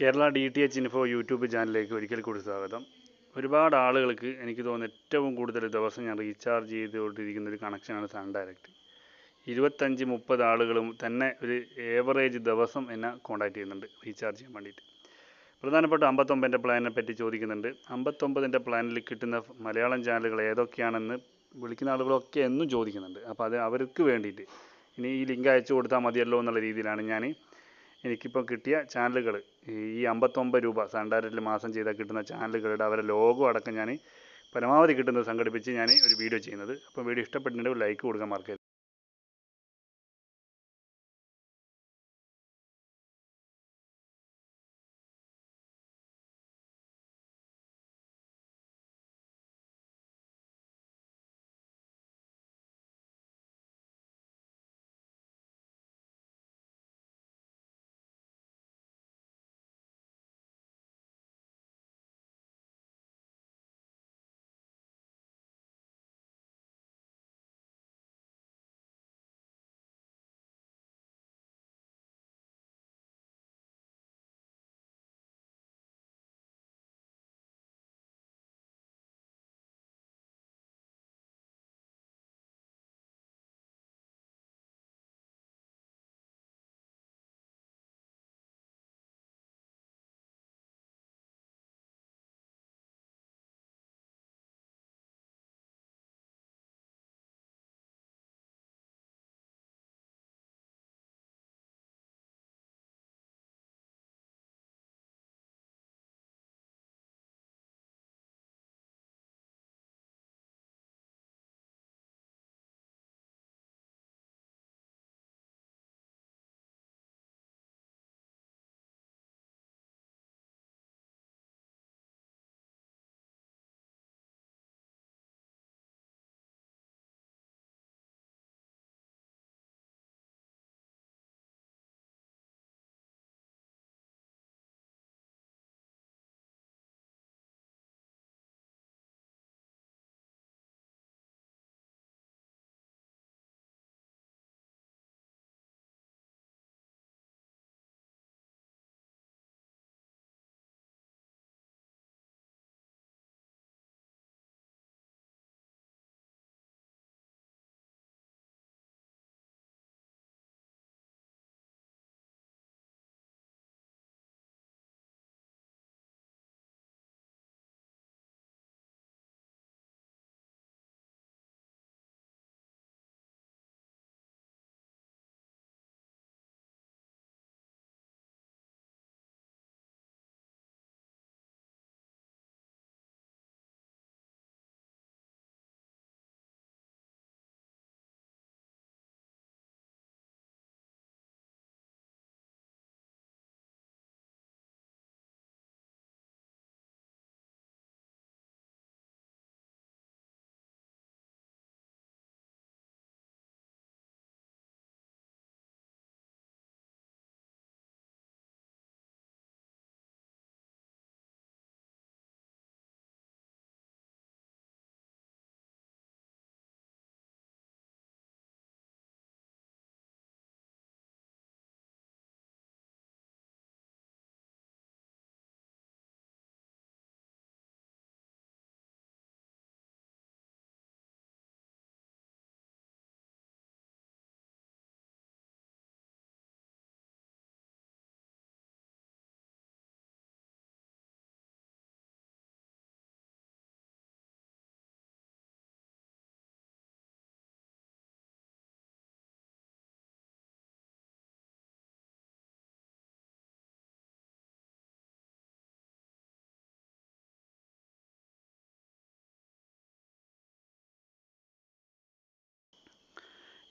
Kerala D T H info YouTube ചാനലിലേക്ക് ഒരിക്കൽ കൂടി സ്വാഗതം. ഒരുപാട് ആളുകൾക്ക് എനിക്ക് തോന്നുന്നു ഏറ്റവും കൂടുതൽ ദിവസം ഞാൻ റീചാർജ് ചെയ്തുകൊണ്ടിരിക്കുന്ന ഒരു കണക്ഷനാണ് സൺ ഡയറക്റ്റ് ഇരുപത്തഞ്ച് മുപ്പത് ആളുകളും തന്നെ ഒരു ഏവറേജ് ദിവസം എന്നെ കോൺടാക്ട് ചെയ്യുന്നുണ്ട് റീചാർജ് ചെയ്യാൻ വേണ്ടിയിട്ട്. പ്രധാനപ്പെട്ട അമ്പത്തൊമ്പതിന്റെ പ്ലാനിനെ പറ്റി ചോദിക്കുന്നുണ്ട്. അമ്പത്തൊമ്പതിന്റെ പ്ലാനിൽ കിട്ടുന്ന മലയാളം ചാനലുകൾ ഏതൊക്കെയാണെന്ന് വിളിക്കുന്ന ആളുകളൊക്കെ എന്നും ചോദിക്കുന്നുണ്ട്. അപ്പോൾ അത് അവർക്ക് വേണ്ടിയിട്ട് ഇനി ഈ ലിങ്ക് അയച്ചു കൊടുത്താൽ മതിയല്ലോ എന്നുള്ള രീതിയിലാണ് ഞാൻ എനിക്കിപ്പോൾ കിട്ടിയ ചാനലുകൾ ഈ അമ്പത്തൊമ്പത് രൂപ സൺ ഡയറക്റ്റിൽ മാസം ചെയ്താൽ കിട്ടുന്ന ചാനലുകളുടെ അവരെ ലോഗോ അടക്കം ഞാൻ പരമാവധി കിട്ടുന്നത് സംഘടിപ്പിച്ച് ഞാൻ ഒരു വീഡിയോ ചെയ്യുന്നത്. അപ്പോൾ വീഡിയോ ഇഷ്ടപ്പെട്ടിട്ടുണ്ടെങ്കിൽ ലൈക്ക് കൊടുക്കാൻ മറക്കരുത്.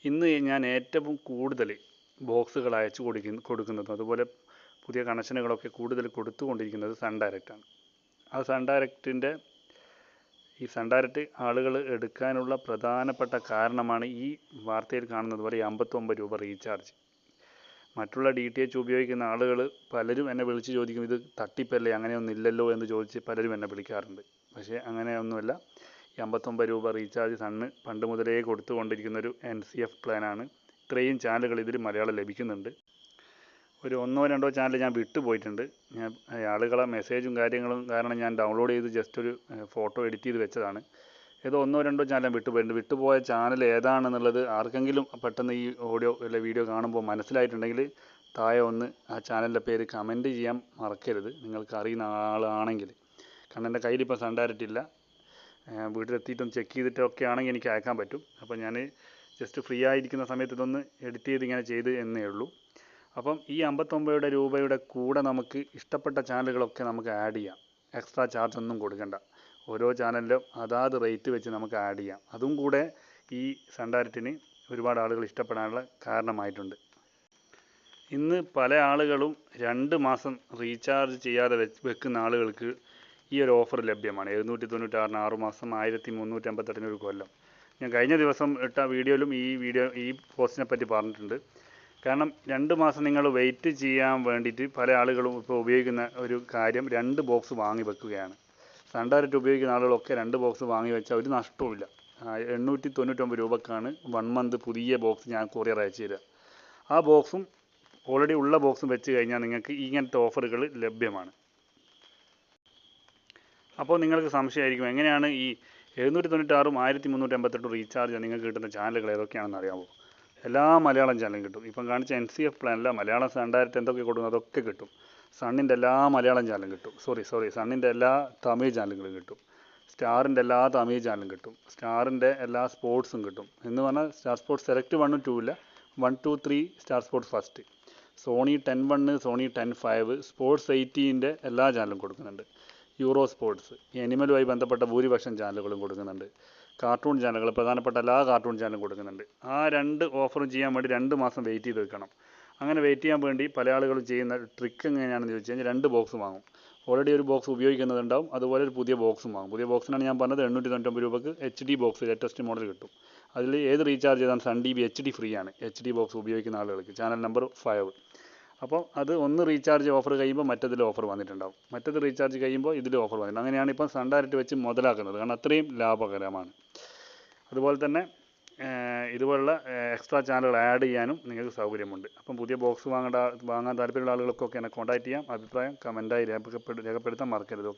ഇന്ന് ഞാൻ ഏറ്റവും കൂടുതൽ ബോക്സുകൾ അയച്ചു കൊടുക്കുന്ന കൊടുക്കുന്നതും. അതുപോലെ പുതിയ കണക്ഷനുകളൊക്കെ കൂടുതൽ കൊടുത്തുകൊണ്ടിരിക്കുന്നത് സൺ ഡയറക്റ്റാണ് ആ സൺ ഡയറക്റ്റിന്റെ ഈ സൺ ഡയറക്റ്റ് ആളുകൾ എടുക്കാനുള്ള പ്രധാനപ്പെട്ട കാരണമാണ് ഈ വാർത്തയിൽ കാണുന്നത് പോലെ അമ്പത്തൊമ്പത് രൂപ റീചാർജ്. മറ്റുള്ള ഡി ടി എച്ച് ഉപയോഗിക്കുന്ന ആളുകൾ പലരും എന്നെ വിളിച്ച് ചോദിക്കും ഇത് തട്ടിപ്പല്ലേ? അങ്ങനെയൊന്നും ഇല്ലല്ലോ? എന്ന് ചോദിച്ച് പലരും എന്നെ വിളിക്കാറുണ്ട്. പക്ഷേ അങ്ങനെയൊന്നുമല്ല. ഈ അമ്പത്തൊമ്പത് രൂപ റീചാർജ് സണ്ണ് പണ്ട് മുതലേ കൊടുത്തുകൊണ്ടിരിക്കുന്ന ഒരു എൻ സി എഫ് പ്ലാനാണ് ഇത്രയും ചാനലുകൾ ഇതിൽ മലയാളം ലഭിക്കുന്നുണ്ട്. ഒരു ഒന്നോ രണ്ടോ ചാനൽ ഞാൻ വിട്ടുപോയിട്ടുണ്ട്. ഞാൻ ആളുകളെ മെസ്സേജും കാര്യങ്ങളും കാരണം ഞാൻ ഡൗൺലോഡ് ചെയ്ത് ജസ്റ്റ് ഒരു ഫോട്ടോ എഡിറ്റ് ചെയ്ത് വെച്ചതാണ്. ഏതോ ഒന്നോ രണ്ടോ ചാനൽ വിട്ടുപോയിട്ടുണ്ട്. വിട്ടുപോയ ചാനൽ ഏതാണെന്നുള്ളത് ആർക്കെങ്കിലും പെട്ടെന്ന് ഈ ഓഡിയോ അല്ലെ വീഡിയോ കാണുമ്പോൾ മനസ്സിലായിട്ടുണ്ടെങ്കിൽ താഴെ ഒന്ന് ആ ചാനലിന്റെ പേര് കമന്റ് ചെയ്യാൻ മറക്കരുത്. നിങ്ങൾക്ക് അറിയുന്ന ആളാണെങ്കിൽ കാരണം എന്റെ കയ്യിലിപ്പോൾ ഡയറക്റ്റ് ഇല്ല ഏഹ് വീട്ടിലെത്തിയിട്ടും ചെക്ക് ചെയ്തിട്ടൊക്കെ ആണെങ്കിൽ എനിക്ക് അയക്കാൻ പറ്റും. അപ്പോൾ ഞാൻ ജസ്റ്റ് ഫ്രീ ആയിരിക്കുന്ന സമയത്ത് ഇതൊന്ന് എഡിറ്റ് ചെയ്ത് ഇങ്ങനെ ചെയ്ത് എന്നേ ഉള്ളൂ. അപ്പം ഈ അമ്പത്തൊമ്പത് രൂപയുടെ കൂടെ നമുക്ക് ഇഷ്ടപ്പെട്ട ചാനലുകളൊക്കെ നമുക്ക് ആഡ് ചെയ്യാം. എക്സ്ട്രാ ചാർജ് ഒന്നും കൊടുക്കണ്ട. ഓരോ ചാനലിലും അതാത് റേറ്റ് വെച്ച് നമുക്ക് ആഡ് ചെയ്യാം. അതും കൂടെ ഈ സണ്ടാരിറ്റിന് ഒരുപാട് ആളുകൾ ഇഷ്ടപ്പെടാനുള്ള കാരണമായിട്ടുണ്ട്. ഇന്ന് പല ആളുകളും രണ്ട് മാസം റീചാർജ് ചെയ്യാതെ വെക്കുന്ന ആളുകൾക്ക് ഈ ഒരു ഓഫർ ലഭ്യമാണ്. എഴുന്നൂറ്റി തൊണ്ണൂറ്റാറിന് ആറ് മാസം ആയിരത്തി മുന്നൂറ്റി അമ്പത്തെട്ടിന് ഒരു കൊല്ലം. ഞാൻ കഴിഞ്ഞ ദിവസം ഇട്ട വീഡിയോയിലും ഈ വീഡിയോ ഈ പോസ്റ്റിനെ പറ്റി പറഞ്ഞിട്ടുണ്ട്. കാരണം രണ്ട് മാസം നിങ്ങൾ വെയിറ്റ് ചെയ്യാൻ വേണ്ടിയിട്ട് പല ആളുകളും ഇപ്പോൾ ഉപയോഗിക്കുന്ന ഒരു കാര്യം രണ്ട് ബോക്സ് വാങ്ങി വെക്കുകയാണ്. സണ്ടാരറ്റ് ഉപയോഗിക്കുന്ന ആളുകളൊക്കെ രണ്ട് ബോക്സ് വാങ്ങി വെച്ചാൽ ഒരു നഷ്ടവുമില്ല. എണ്ണൂറ്റി തൊണ്ണൂറ്റൊമ്പത് രൂപക്കാണ് വൺ മന്ത് പുതിയ ബോക്സ് ഞാൻ കൊറിയർ അയച്ചു തരിക ആ ബോക്സും ഓൾറെഡി ഉള്ള ബോക്സും വെച്ച് കഴിഞ്ഞാൽ നിങ്ങൾക്ക് ഇങ്ങനത്തെ ഓഫറുകൾ ലഭ്യമാണ്. അപ്പോൾ നിങ്ങൾക്ക് സംശയമായിരിക്കും എങ്ങനെയാണ് ഈ എഴുന്നൂറ്റി തൊണ്ണൂറ്റാറും ആയിരത്തി മുന്നൂറ്റി എൺപത്തെട്ടും റീചാർജ് നിങ്ങൾക്ക് കിട്ടുന്ന ചാനലുകൾ ഏതൊക്കെയാണെന്ന് അറിയാമോ എല്ലാ മലയാളം ചാനലും കിട്ടും. ഇപ്പം കാണിച്ച എൻ സി എഫ് പ്ലാനില്ല മലയാളം ഡയറക്റ്റ് എന്തൊക്കെ കൊടുക്കും അതൊക്കെ കിട്ടും. സണ്ണിന്റെ എല്ലാ മലയാളം ചാനലും കിട്ടും. സോറി സോറി സണ്ണിന്റെ എല്ലാ തമിഴ് ചാനലുകളും കിട്ടും. സ്റ്റാറിന്റെ എല്ലാ തമിഴ് ചാനലും കിട്ടും. സ്റ്റാറിന്റെ എല്ലാ സ്പോർട്സും കിട്ടും. എന്ന് പറഞ്ഞാൽ സ്റ്റാർ സ്പോർട്സ് സെലക്ട് വണ്ണും ടു ഇല്ല. One two three Star Sports first Sony Ten one Sony Ten five sports എയ്റ്റീന്റെ എല്ലാ ചാനലും കൊടുക്കുന്നുണ്ട്. യൂറോ സ്പോർട്സ് ഈ അനിമലുമായി ബന്ധപ്പെട്ട ഭൂരിപക്ഷം ചാനലുകളും കൊടുക്കുന്നുണ്ട്. കാർട്ടൂൺ ചാനലുകൾ പ്രധാനപ്പെട്ട എല്ലാ കാർട്ടൂൺ ചാനലും കൊടുക്കുന്നുണ്ട്. ആ രണ്ട് ഓഫറും ചെയ്യാൻ വേണ്ടി രണ്ട് മാസം വെയിറ്റ് ചെയ്ത് വെക്കണം അങ്ങനെ വെയിറ്റ് ചെയ്യാൻ വേണ്ടി പല ആളുകളും ചെയ്യുന്ന ട്രിക്ക് എങ്ങനെയാണെന്ന് ചോദിച്ചു കഴിഞ്ഞാൽ രണ്ട് ബോക്സ് വാങ്ങും. ഓൾറെഡി ഒരു ബോക്സ് ഉപയോഗിക്കുന്നുണ്ടാവും അതുപോലെ ഒരു പുതിയ ബോക്സും വാങ്ങും. പുതിയ ബോക്സിനാണ് ഞാൻ പറഞ്ഞത് എണ്ണൂറ്റി തൊണ്ണൂറ്റൊമ്പത് രൂപക്ക് H D box latest model കിട്ടും. അതിൽ ഏത് റീചാർജ് ചെയ്താൽ Sun D B H D free ആണ്. എച്ച് ഡി ബോക്സ് ഉപയോഗിക്കുന്ന ആളുകൾക്ക്. ചാനൽ നമ്പർ ഫൈവ് അപ്പോൾ അത് ഒന്ന് റീചാർജ് ഓഫർ കഴിയുമ്പോൾ മറ്റതിൽ ഓഫർ വന്നിട്ടുണ്ടാവും. മറ്റത് റീചാർജ് കഴിയുമ്പോൾ ഇതിൽ ഓഫർ വന്നിട്ടുണ്ട്. അങ്ങനെയാണ് ഇപ്പം സൺ വെച്ച് മുതലാക്കുന്നത്. കാരണം അത്രയും ലാഭകരമാണ്. അതുപോലെ തന്നെ ഇതുപോലുള്ള എക്സ്ട്രാ ചാനലുകൾ ആഡ് ചെയ്യാനും നിങ്ങൾക്ക് സൗകര്യമുണ്ട്. അപ്പം പുതിയ ബോക്സ് വാങ്ങേണ്ട വാങ്ങാൻ താല്പര്യമുള്ള ആളുകൾക്കൊക്കെ എന്നെ കോൺടാക്റ്റ് ചെയ്യാം. അഭിപ്രായം കമന്റായി രേഖപ്പെടു രേഖപ്പെടുത്താൻ മറക്കരുത്.